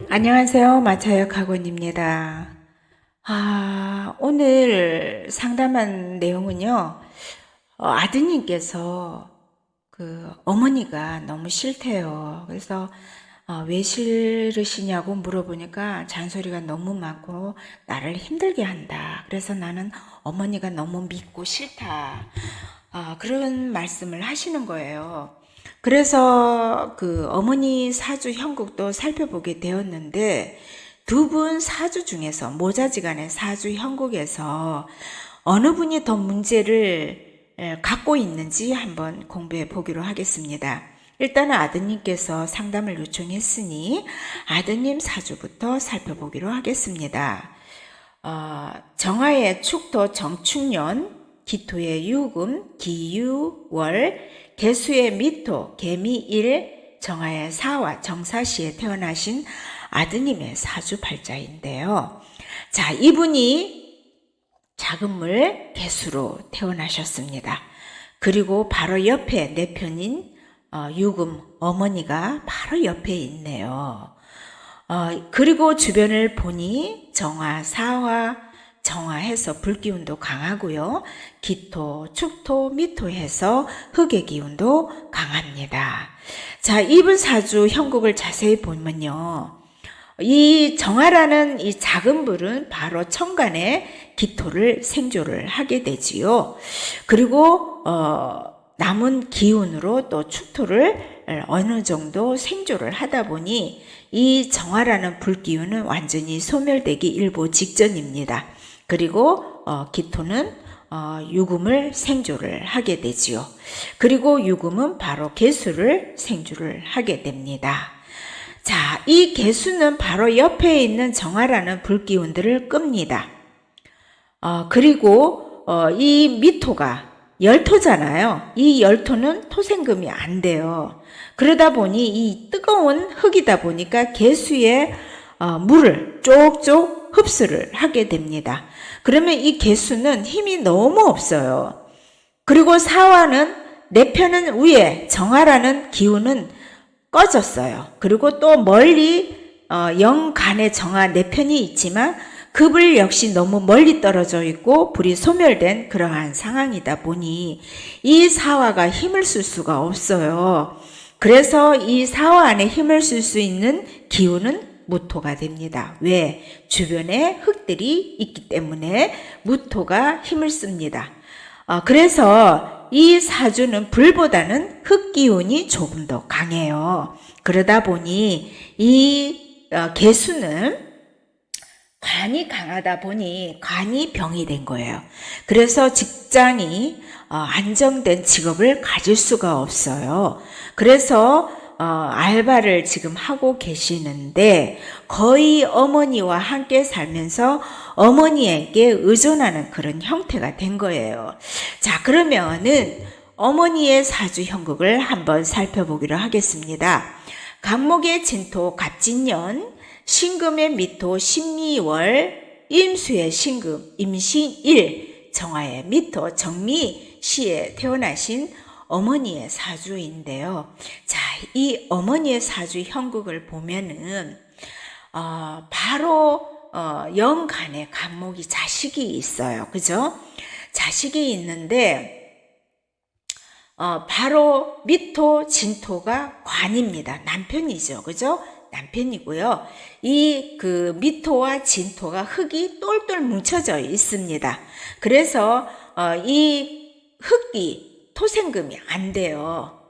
안녕하세요. 마차역 학원입니다. 아, 오늘 상담한 내용은요, 어, 아드님께서 그 어머니가 너무 싫대요. 그래서 어, 왜 싫으시냐고 물어보니까 잔소리가 너무 많고 나를 힘들게 한다. 그래서 나는 어머니가 너무 믿고 싫다. 아, 그런 말씀을 하시는 거예요. 그래서 그 어머니 사주 형국도 살펴보게 되었는데 두 분 사주 중에서 모자지간의 사주 형국에서 어느 분이 더 문제를 에, 갖고 있는지 한번 공부해 보기로 하겠습니다. 일단은 아드님께서 상담을 요청했으니 아드님 사주부터 살펴보기로 하겠습니다. 어, 정화의 축토 정축년, 기토의 유금, 기유월, 개수의 미토, 개미일, 정화의 사와 정사시에 태어나신 아드님의 사주팔자인데요. 자, 이분이 작은 물 개수로 태어나셨습니다. 그리고 바로 옆에 내 편인 어, 유금 어머니가 바로 옆에 있네요. 어, 그리고 주변을 보니 정화, 사화, 정화해서 불기운도 강하고요. 기토, 축토, 미토해서 흙의 기운도 강합니다. 자, 이분 사주 형국을 자세히 보면요. 이 정화라는 이 작은 불은 바로 천간에 기토를 생조를 하게 되지요. 그리고 어, 남은 기운으로 또 축토를 어느 정도 생조를 하다 보니 이 정화라는 불기운은 완전히 소멸되기 일보 직전입니다. 그리고 어, 기토는 어, 유금을 생조를 하게 되지요. 그리고 유금은 바로 개수를 생조를 하게 됩니다. 자, 이 개수는 바로 옆에 있는 정화라는 불기운들을 끕니다. 어, 그리고 어, 이 미토가 열토잖아요. 이 열토는 토생금이 안 돼요. 그러다 보니 이 뜨거운 흙이다 보니까 개수의 어, 물을 쪽쪽 흡수를 하게 됩니다. 그러면 이 개수는 힘이 너무 없어요. 그리고 사화는 내 편은 위에 정화라는 기운은 꺼졌어요. 그리고 또 멀리 어, 영간의 정화 내 편이 있지만 그불 역시 너무 멀리 떨어져 있고 불이 소멸된 그러한 상황이다 보니 이 사화가 힘을 쓸 수가 없어요. 그래서 이 사화 안에 힘을 쓸 수 있는 기운은 무토가 됩니다. 왜? 주변에 흙들이 있기 때문에 무토가 힘을 씁니다. 어, 그래서 이 사주는 불보다는 흙 기운이 조금 더 강해요. 그러다 보니 이 어, 개수는 관이 강하다 보니 관이 병이 된 거예요. 그래서 직장이 어, 안정된 직업을 가질 수가 없어요. 그래서 어, 알바를 지금 하고 계시는데 거의 어머니와 함께 살면서 어머니에게 의존하는 그런 형태가 된 거예요. 자, 그러면은 어머니의 사주 형국을 한번 살펴보기로 하겠습니다. 간목의 진토 갑진년, 신금의 미토 신미월, 임수의 신금 임신일, 정화의 미토 정미 시에 태어나신 어머니의 사주인데요. 자, 이 어머니의 사주 형국을 보면은 어, 바로 어, 영간에 간목이 자식이 있어요. 그죠? 자식이 있는데 어, 바로 미토, 진토가 관입니다. 남편이죠. 그죠? 남편이고요. 이 그 미토와 진토가 흙이 똘똘 뭉쳐져 있습니다. 그래서 어, 이 흙이 토생금이 안 돼요.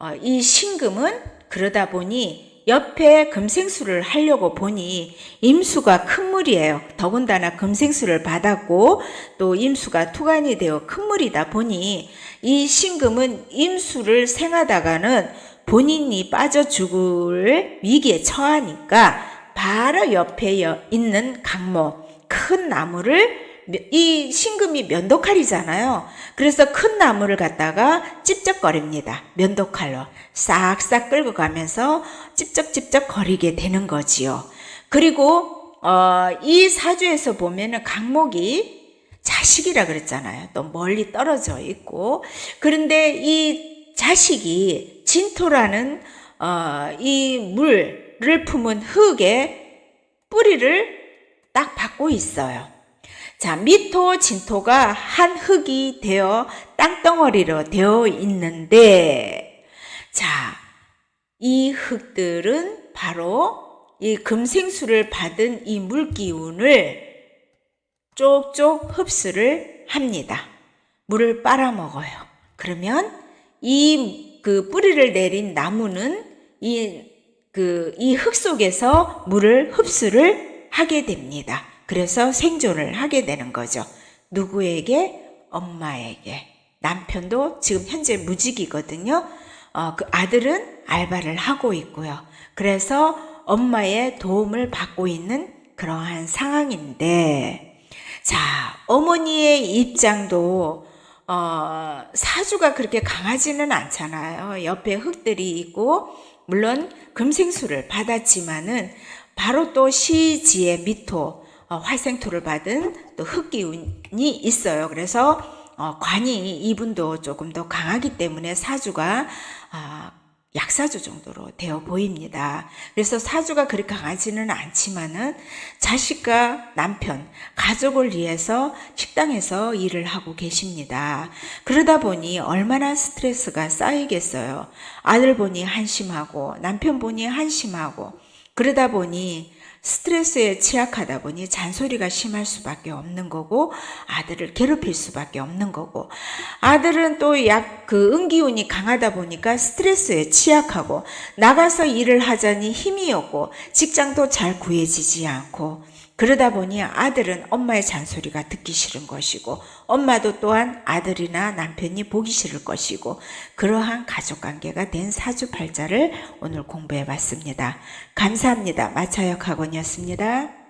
어, 이 신금은 그러다 보니 옆에 금생수를 하려고 보니 임수가 큰 물이에요. 더군다나 금생수를 받았고 또 임수가 투간이 되어 큰 물이다 보니 이 신금은 임수를 생하다가는 본인이 빠져 죽을 위기에 처하니까 바로 옆에 있는 강모 큰 나무를 이 신금이 면도칼이잖아요. 그래서 큰 나무를 갖다가 찝쩍거립니다. 면도칼로 싹싹 끌고 가면서 찝쩍찝쩍 거리게 되는 거지요. 그리고 어, 이 사주에서 보면은 강목이 자식이라 그랬잖아요. 또 멀리 떨어져 있고 그런데 이 자식이 진토라는 어, 이 물, 물을 품은 흙에 뿌리를 딱 받고 있어요. 자, 미토, 진토가 한 흙이 되어 땅덩어리로 되어 있는데, 자, 이 흙들은 바로 이 금생수를 받은 이 물기운을 쪽쪽 흡수를 합니다. 물을 빨아먹어요. 그러면 이 그 뿌리를 내린 나무는 이 그 이 흙 속에서 물을 흡수를 하게 됩니다. 그래서 생존을 하게 되는 거죠. 누구에게? 엄마에게. 남편도 지금 현재 무직이거든요. 어, 그 아들은 알바를 하고 있고요. 그래서 엄마의 도움을 받고 있는 그러한 상황인데, 자, 어머니의 입장도 어, 사주가 그렇게 강하지는 않잖아요. 옆에 흙들이 있고, 물론 금생수를 받았지만은 바로 또 시지의 미토, 어, 활생토를 받은 또 흙기운이 있어요. 그래서 어, 관이 이분도 조금 더 강하기 때문에 사주가 아, 약사주 정도로 되어 보입니다. 그래서 사주가 그렇게 강하지는 않지만은 자식과 남편, 가족을 위해서 식당에서 일을 하고 계십니다. 그러다 보니 얼마나 스트레스가 쌓이겠어요. 아들 보니 한심하고 남편 보니 한심하고 그러다 보니 스트레스에 취약하다 보니 잔소리가 심할 수밖에 없는 거고 아들을 괴롭힐 수밖에 없는 거고 아들은 또 약 그 은기운이 강하다 보니까 스트레스에 취약하고 나가서 일을 하자니 힘이 없고 직장도 잘 구해지지 않고 그러다 보니 아들은 엄마의 잔소리가 듣기 싫은 것이고 엄마도 또한 아들이나 남편이 보기 싫을 것이고 그러한 가족 관계가 된 사주팔자를 오늘 공부해 봤습니다. 감사합니다. 마차역 학원이었습니다.